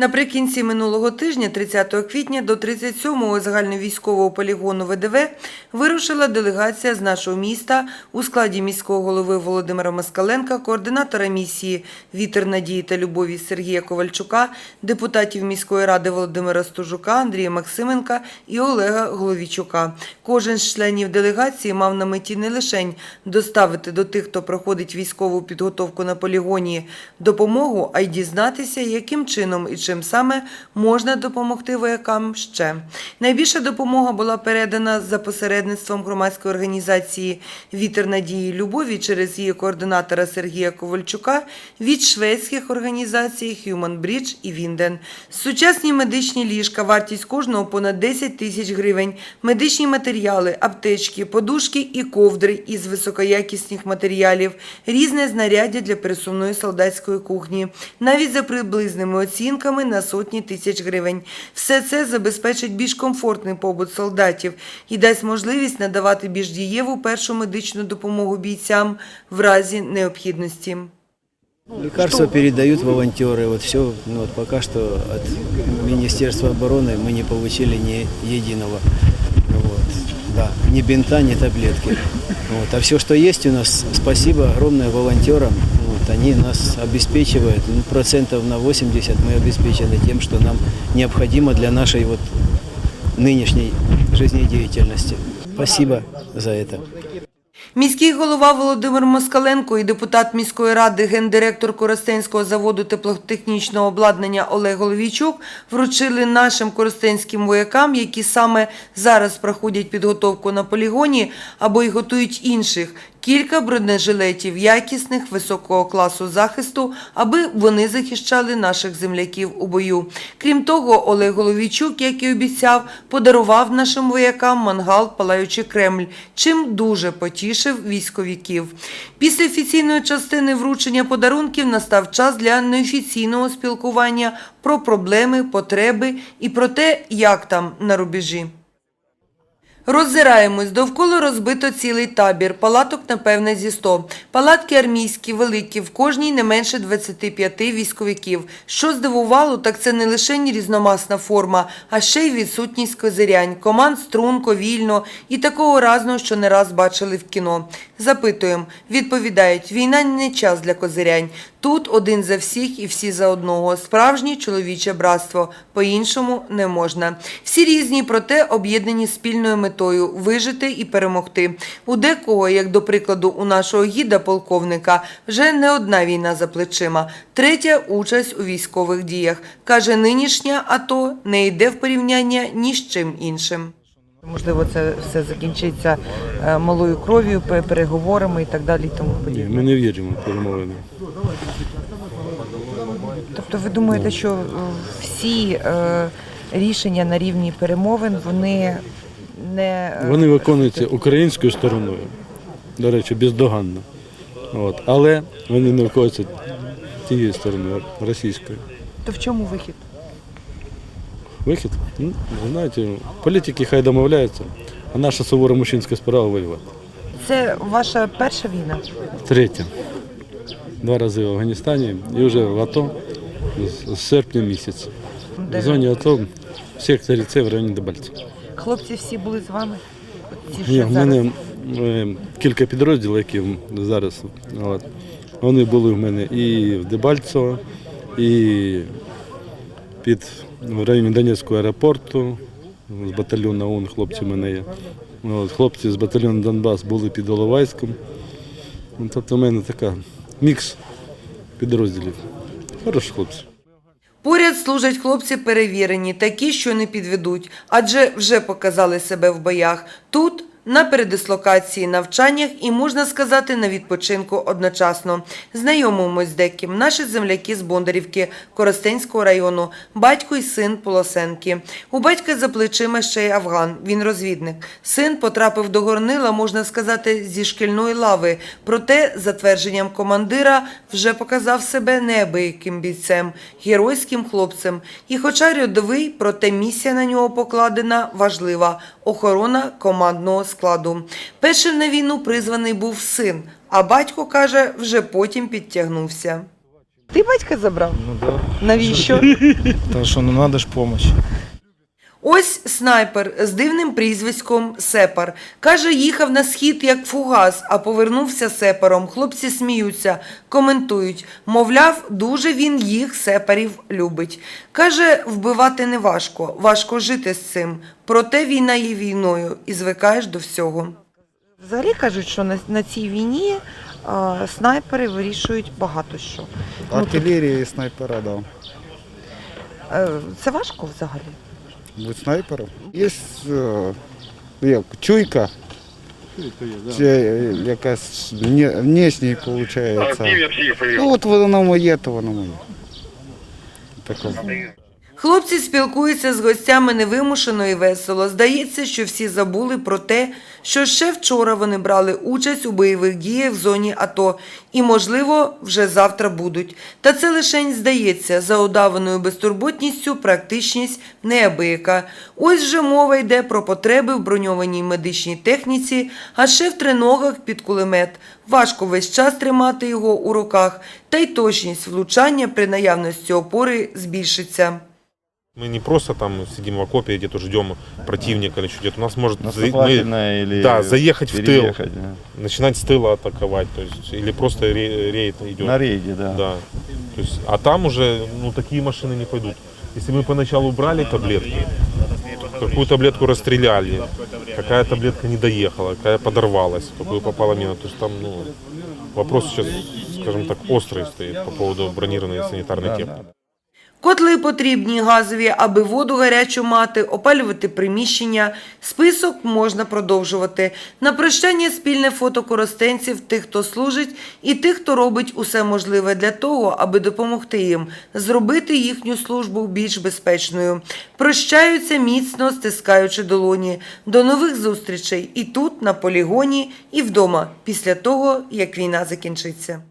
Наприкінці минулого тижня, 30 квітня, до 37-го загальновійськового полігону ВДВ вирушила делегація з нашого міста у складі міського голови Володимира Москаленка, координатора місії «Вітер надії та любові» Сергія Ковальчука, депутатів міської ради Володимира Стужука, Андрія Максименка і Олега Головічука. Кожен з членів делегації мав на меті не лише доставити до тих, хто проходить військову підготовку на полігоні, допомогу, а й дізнатися, яким чином і чим саме можна допомогти воякам ще. Найбільша допомога була передана за посередництвом громадської організації Вітер надії любові через її координатора Сергія Ковальчука від шведських організацій Human Bridge і Вінден. Сучасні медичні ліжка, вартість кожного понад 10 тисяч гривень, медичні матеріали, аптечки, подушки і ковдри із високоякісних матеріалів, різне знаряддя для пересувної солдатської кухні, навіть за приблизними оцінками на сотні тисяч гривень. Все це забезпечить більш комфортний побут солдатів і дасть можливість надавати більш дієву першу медичну допомогу бійцям в разі необхідності. Лекарства передают волонтеры. Вот все, ну, вот пока что от Министерства обороны мы не получили ни единого. Вот, да, ни бинта, ни таблетки. Вот, а все, что есть у нас, спасибо огромное волонтерам. Вот, они нас обеспечивают. Ну, процентов на 80 мы обеспечены тем, что нам необходимо для нашей вот нынешней жизнедеятельности. Спасибо за это. Міський голова Володимир Москаленко і депутат міської ради, гендиректор Коростенського заводу теплотехнічного обладнання Олег Головійчук вручили нашим коростенським воякам, які саме зараз проходять підготовку на полігоні або й готують інших, кілька бронежилетів якісних високого класу захисту, аби вони захищали наших земляків у бою. Крім того, Олег Головійчук, як і обіцяв, подарував нашим воякам мангал Палаючий Кремль, чим дуже потішив військовиків. Після офіційної частини вручення подарунків настав час для неофіційного спілкування про проблеми, потреби і про те, як там на рубежі. Роззираємось, довкола розбито цілий табір, палаток, напевне, зі 100. Палатки армійські, великі, в кожній не менше 25 військовиків. Що здивувало, так це не лише різномасна форма, а ще й відсутність козирянь, команд струнко, вільно і такого разного, що не раз бачили в кіно. Запитуємо, відповідають, війна не час для козирянь. Тут один за всіх і всі за одного. Справжнє чоловіче братство. По-іншому не можна. Всі різні, проте об'єднані спільною метою вижити і перемогти. У декого, як до прикладу, у нашого гіда полковника, вже не одна війна за плечима, третя участь у військових діях. Каже, нинішня АТО не йде в порівняння ні з чим іншим. Можливо, це все закінчиться е, малою кров'ю, пе- переговорами і так далі. І тому Ні, подібне. ми не віримо в перемовини. Тобто, ви думаєте, що е, всі е, рішення на рівні перемовин вони не Вони виконуються українською стороною, до речі, бездоганно. От. Але вони не виконуються тією стороною російською. То в чому вихід? Вихід? Ну, знаєте, політики хай домовляються, а наша сувора мужчинська справа воювати. Це ваша перша війна. Третя. Два рази в Афганістані і вже в АТО з, серпня місяця. В зоні АТО в секторі С в районі Дебальця. Хлопці всі були з вами? Ці, що Ні, в зараз? мене е, кілька підрозділів, які зараз. От. Вони були в мене і в Дебальцево, і під в районі Донецького аеропорту, з батальйону ОУН хлопці в мене є. От, хлопці з батальйону Донбас були під Оловайськом. Ну, Тобто в мене така мікс підрозділів. Хороші хлопці. Поряд служать хлопці перевірені, такі, що не підведуть, адже вже показали себе в боях. Тут на передислокації, навчаннях і, можна сказати, на відпочинку одночасно. Знайомимось з деким. Наші земляки з Бондарівки, Коростенського району, батько і син Полосенки. У батька за плечима ще й Афган, він розвідник. Син потрапив до горнила, можна сказати, зі шкільної лави. Проте, за твердженням командира, вже показав себе неабияким бійцем, геройським хлопцем. І хоча рядовий, проте місія на нього покладена важлива – охорона командного складу. Першим на війну призваний був син, а батько, каже, вже потім підтягнувся. Ти батька забрав? Ну да. Навіщо? Та що ну надо ж помощь. Ось снайпер з дивним прізвиськом Сепар. Каже, їхав на схід як фугас, а повернувся сепаром. Хлопці сміються, коментують. Мовляв, дуже він їх сепарів любить. Каже, вбивати не важко, важко жити з цим. Проте війна є війною і звикаєш до всього. Взагалі кажуть, що на, на цій війні а, снайпери вирішують багато що. Ну, Артиллерия и снайпера, да. Е, Це важко взагалі. Будет снайпером. Есть е, як, чуйка. Це якась вне- внешній виходить. Ну от воно моє, то воно моє. Таке. Хлопці спілкуються з гостями невимушено і весело. Здається, що всі забули про те, що ще вчора вони брали участь у бойових діях в зоні АТО і, можливо, вже завтра будуть. Та це лишень здається, за удаваною безтурботністю практичність неабияка. Ось вже мова йде про потреби в броньованій медичній техніці, а ще в триногах під кулемет. Важко весь час тримати його у руках, та й точність влучання при наявності опори збільшиться. Мы не просто там сидим в окопе, где-то ждем противника или что где-то. У нас может за- мы или да, заехать в тыл. да. начинать с тыла атаковать, то есть, или просто ре- рейд идет. На рейде, да. Да. То есть, а там уже ну, такие машины не пойдут. Если мы поначалу брали таблетки, какую таблетку расстреляли, какая таблетка не доехала, какая подорвалась, какую попала мина. То есть там ну, вопрос сейчас, скажем так, острый стоит по поводу бронированной санитарной техники. Котли потрібні газові, аби воду гарячу мати, опалювати приміщення. Список можна продовжувати. На прощання спільне фото коростенців, тих, хто служить, і тих, хто робить усе можливе для того, аби допомогти їм, зробити їхню службу більш безпечною. Прощаються міцно, стискаючи долоні. До нових зустрічей і тут, на полігоні, і вдома, після того, як війна закінчиться.